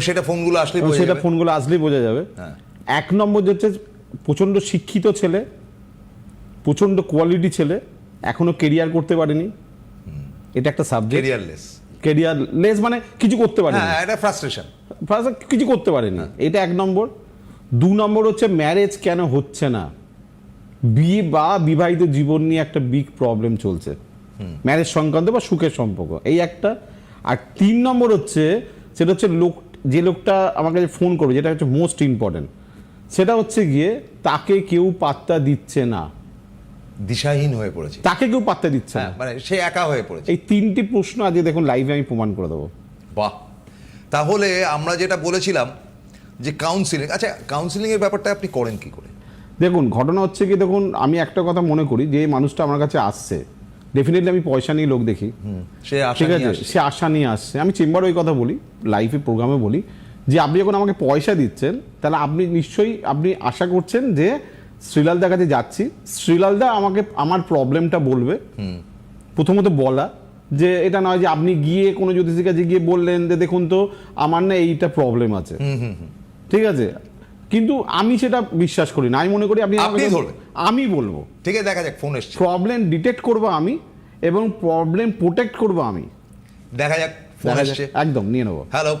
সেটা ফোনগুলো আসলে সেটা ফোনগুলো আসলেই বোঝা যাবে। হ্যাঁ। এক নম্বর যে হচ্ছে প্রচণ্ড শিক্ষিত ছেলে প্রচণ্ড কোয়ালিটি ছেলে এখনও কেরিয়ার করতে পারেনি। এটা একটা সাবজেক্ট কেরিয়ারলেস কেরিয়ার লেস মানে কিছু করতে পারেনি। হ্যাঁ এটা ফ্রাস্ট্রেশন কিছু করতে পারেনি। এটা এক নম্বর। দু নম্বর হচ্ছে ম্যারেজ কেন হচ্ছে না? বিয়ে বা বিবাহিত জীবন নিয়ে একটা বিগ প্রবলেম চলছে। ম্যারেজ সংক্রান্ত বা সুখের সম্পর্ক। এই একটা। আর তিন নম্বর হচ্ছে সেটা হচ্ছে লোক যে লোকটা আমার কাছে ফোন করবে যেটা হচ্ছে মোস্ট ইম্পর্টেন্ট সেটা হচ্ছে গিয়ে তাকে কেউ পাত্তা দিচ্ছে না। দিশাহীন হয়ে পড়েছে। তাকে কেউ পাত্তা দিচ্ছে হ্যাঁ না মানে সে একা হয়ে পড়েছে। এই তিনটি প্রশ্ন আজকে দেখুন লাইভে আমি প্রমাণ করে দেবো। বাহ। তাহলে আমরা যেটা বলেছিলাম যে কাউন্সিলিং আচ্ছা কাউন্সিলিং এর ব্যাপারটা আপনি করেন কি করে? দেখুন ঘটনা হচ্ছে কি দেখুন আমি একটা কথা মনে করি যে মানুষটা আমার কাছে আসছে ডেফিনেটলি আমি পয়সা নিয়ে লোক দেখি। সে ঠিক আছে? সে আশা নিয়ে আসছে। আমি চেম্বারে ওই কথা বলি লাইভে প্রোগ্রামে বলি যে আপনি যখন আমাকে পয়সা দিচ্ছেন তাহলে আপনি নিশ্চয়ই আপনি আশা করছেন যে শ্রীলালদার কাছে যাচ্ছি। শ্রীলালদা আমাকে আমার প্রবলেমটা বলবে। প্রথমত বলা যে এটা নয় যে আপনি গিয়ে কোনো জ্যোতিষীর কাছে গিয়ে বললেন যে দেখুন তো আমার না এইটা প্রবলেম আছে। ঠিক আছে? কিন্তু আমি সেটা বিশ্বাস করি না। আমি মনে করি আপনি আমি বলব। ঠিক আছে দেখা যাক ফোন এসছে। প্রবলেম ডিটেক্ট করব আমি এবং প্রবলেম প্রোটেক্ট করব আমি। দেখা যাক ফোন এসছে। একদম নিয়ে নেব। হ্যালো